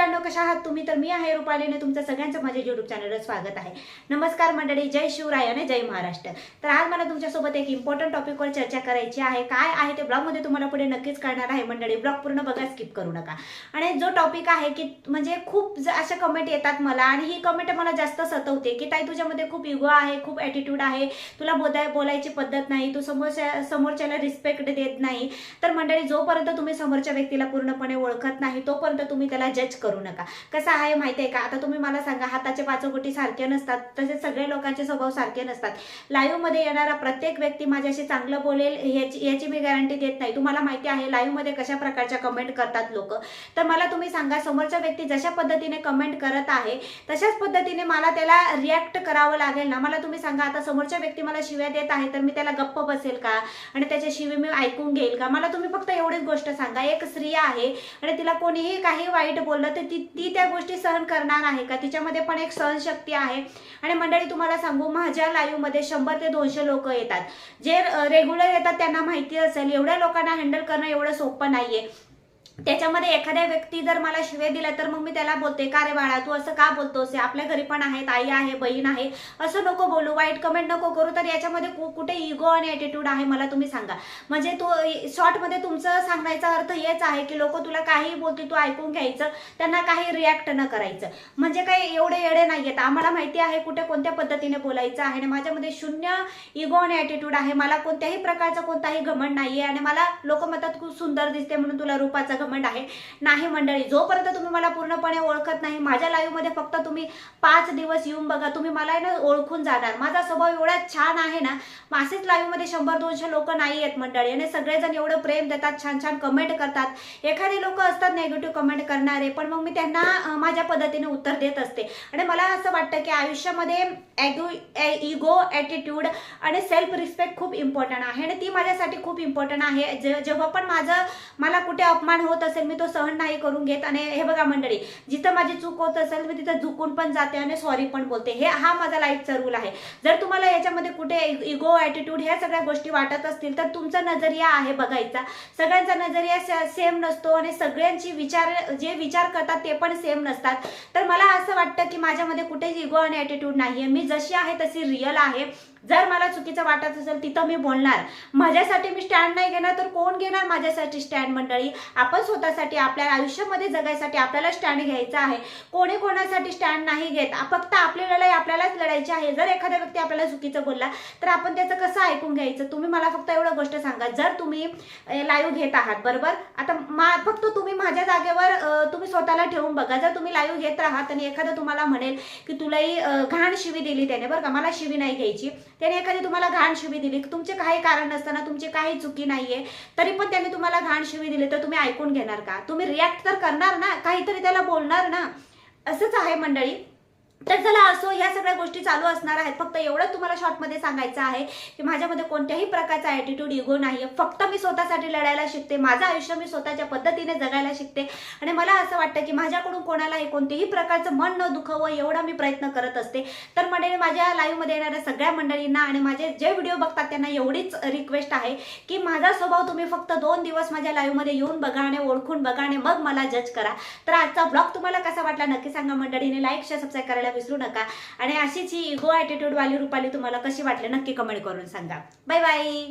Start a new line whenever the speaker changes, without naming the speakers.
मित्रांनो कशा आहात तुम्ही? तर मी आहे रुपालीने तुमचं सगळ्यांचं माझ्या युट्यूब चॅनलवर स्वागत आहे. नमस्कार मंडळी जय शिवराय आणि जय महाराष्ट्र. तर आज मला तुमच्यासोबत एक इम्पॉर्टंट टॉपिकवर चर्चा करायची आहे. काय आहे ते ब्लॉगमध्ये तुम्हाला पुढे नक्कीच करणार आहे. मंडळी ब्लॉग पूर्ण बघा स्किप करू नका. आणि जो टॉपिक आहे की म्हणजे खूप ज- अशा कमेंट येतात मला आणि ही कमेंट मला जास्त सतवते की ताई तुझ्यामध्ये खूप युगो आहे खूप ॲटिट्यूड आहे. तुला बोलाय बोलायची पद्धत नाही. तू समोरच्या समोरच्याला रिस्पेक्ट देत नाही. तर मंडळी जोपर्यंत तुम्ही समोरच्या व्यक्तीला पूर्णपणे ओळखत नाही तोपर्यंत तुम्ही त्याला जज करू नका. कसं आहे माहिती आहे का? आता तुम्ही मला सांगा हाताचे पाचोगोटी सारखे नसतात तसेच सगळे लोकांचे स्वभाव सारखे नसतात. लाईव्हमध्ये येणारा प्रत्येक व्यक्ती माझ्याशी चांगलं बोलेल ह्याची याची मी गॅरंटी देत नाही. तुम्हाला माहिती आहे लाईव्हमध्ये कशा प्रकारच्या कमेंट करतात लोक? तर मला तुम्ही सांगा समोरचा व्यक्ती जशा पद्धतीने कमेंट करत आहे तशाच पद्धतीने मला त्याला रिॲक्ट करावं लागेल ना? मला तुम्ही सांगा आता समोरच्या व्यक्ती मला शिव्या देत आहे तर मी त्याला गप्प बसेल का? आणि त्याच्या शिवी मी ऐकून घेईल का? मला तुम्ही फक्त एवढीच गोष्ट सांगा. एक स्त्री आहे आणि तिला कोणीही काही वाईट बोललं तर ती ती त्या गोष्टी सहन करणार आहे का? तिच्यामध्ये पण एक सहनशक्ती आहे. आणि मंडळी तुम्हाला सांगू माझ्या लाईव्हमध्ये शंभर ते दोनशे लोक येतात. जे रेग्युलर येतात त्यांना माहिती असेल एवढ्या लोकांना हँडल करणं एवढं सोपं नाहीये. त्याच्यामध्ये एखाद्या व्यक्ती जर मला शिवे दिला तर मग मी त्याला बोलते का रे बाळा तू असं का बोलतोस? आपल्या घरी पण आहेत आई आहे बहीण आहे असं नको बोलू वाईट कमेंट नको करू. तर याच्यामध्ये कु- कुठे इगो आणि ॲटिट्यूड आहे मला तुम्ही सांगा. म्हणजे तो शॉर्टमध्ये तुमचं सांगण्याचा अर्थ हेच आहे की लोक तुला काही बोलते तू ऐकून घ्यायचं त्यांना काही रिॲक्ट न करायचं. म्हणजे काही एवढे येडे नाही आहेत आम्हाला माहिती आहे कुठे कोणत्या पद्धतीने बोलायचं आहे आणि माझ्यामध्ये शून्य इगो आणि ॲटिट्यूड आहे. मला कोणत्याही प्रकारचा कोणताही घमंड नाही आहे आणि मला लोक म्हणतात खूप सुंदर दिसते म्हणून तुला रूपाचा घमंड आहे. नाही मंडळी जोपर्यंत तुम्ही मला पूर्णपणे ओळखत नाही माझ्या लाईव्हमध्ये फक्त तुम्ही पाच दिवस येऊन बघा तुम्ही मला आहे ना ओळखून जाणार. माझा स्वभाव एवढा छान आहे ना असेच लाईव्हमध्ये शंभर दोनशे लोक नाही आहेत मंडळी. आणि सगळेजण एवढं प्रेम देतात छान छान कमेंट करतात. एखादे लोक असतात नेगेटिव्ह कमेंट करणारे पण मग मी त्यांना माझ्या पद्धतीने उत्तर देत असते. आणि मला असं वाटतं की आयुष्यामध्ये इगो ॲटिट्यूड आणि सेल्फ रिस्पेक्ट खूप इम्पॉर्टंट आहे. आणि ती माझ्यासाठी खूप इम्पॉर्टंट आहे. जे- जेव्हा पण माझं मला कुठे अपमान होत असेल मी तो सहन नाही करून घेत. आणि हे बघा मंडळी जिथं माझी चूक होत असेल मी तिथं झुकून पण जाते आणि सॉरी पण बोलते. हे हा माझा लाईफचा रूल आहे. जर तुम्हाला याच्यामध्ये कुठे इगो ॲटिट्यूड ह्या सगळ्या गोष्टी वाटत असतील तर तुमचा नजरिया आहे बघायचा. सगळ्यांचा नजरिया सेम नसतो आणि सगळ्यांची विचार जे विचार करतात ते पण सेम नसतात. तर मला असं वाटतं की माझ्यामध्ये कुठेच इगो आणि ॲटिट्यूड नाहीये. मी जशी आहे तशी रिअल आहे. जर मला चुकीचं वाटत असेल तिथं मी बोलणार. माझ्यासाठी मी स्टँड नाही घेणार तर कोण घेणार माझ्यासाठी स्टँड मंडळी? आपण स्वतःसाठी आपल्या आयुष्यामध्ये जगायसाठी आपल्याला स्टँड घ्यायचा आहे. कोणी कोणासाठी स्टँड नाही घेत. फक्त आपल्याला करायची आहे. जर एखादा व्यक्ती आपल्याला चुकीचं बोलला तर आपण त्याचं कसं ऐकून घ्यायचं? तुम्ही मला फक्त एवढं गोष्ट सांगा. जर तुम्ही लाईव्ह घेत आहात बरोबर? आता मा फक्त तुम्ही माझ्या जागेवर तुम्ही स्वतःला ठेवून बघा. जर तुम्ही लाईव्ह घेत राहात आणि एखादं तुम्हाला म्हणेल की तुलाही घाण शिवी दिली त्याने बरं का? मला शिवी नाही घ्यायची. त्याने एखादी तुम्हाला घाण शिवी दिली तुमचे काही कारण नसताना तुमची काही चुकी नाहीये तरी पण त्याने तुम्हाला घाण शिवी दिली तर तुम्ही ऐकून घेणार का? तुम्ही रिॲक्ट तर करणार ना? काहीतरी त्याला बोलणार ना? असंच आहे मंडळी. तर चला असो या सगळ्या गोष्टी चालू असणार आहेत. फक्त एवढंच तुम्हाला शॉर्टमध्ये सांगायचं आहे की माझ्यामध्ये कोणत्याही प्रकारचा ॲटिट्यूड इगो नाही आहे फक्त मी स्वतःसाठी लढायला शिकते. माझं आयुष्य मी स्वतःच्या पद्धतीने जगायला शिकते. आणि मला असं वाटतं की माझ्याकडून कोणालाही कोणत्याही प्रकारचं मन न दुखावं एवढा मी प्रयत्न करत असते. तर मंडळी माझ्या लाईव्हमध्ये येणाऱ्या सगळ्या मंडळींना आणि माझे जे व्हिडिओ बघतात त्यांना एवढीच रिक्वेस्ट आहे की माझा स्वभाव तुम्ही फक्त दोन दिवस माझ्या लाईव्हमध्ये येऊन बघा आणि ओळखून बघा आणि मग मला जज करा. तर आजचा ब्लॉग तुम्हाला कसा वाटला नक्की सांगा मंडळीने. लाईक शेअर सबस्क्राईब करायला विसरू नका. आणि अशीच ही इगो ॲटिट्यूडवाली रुपाली तुम्हाला कशी वाटली? नक्की कमेंट करून सांगा. Bye bye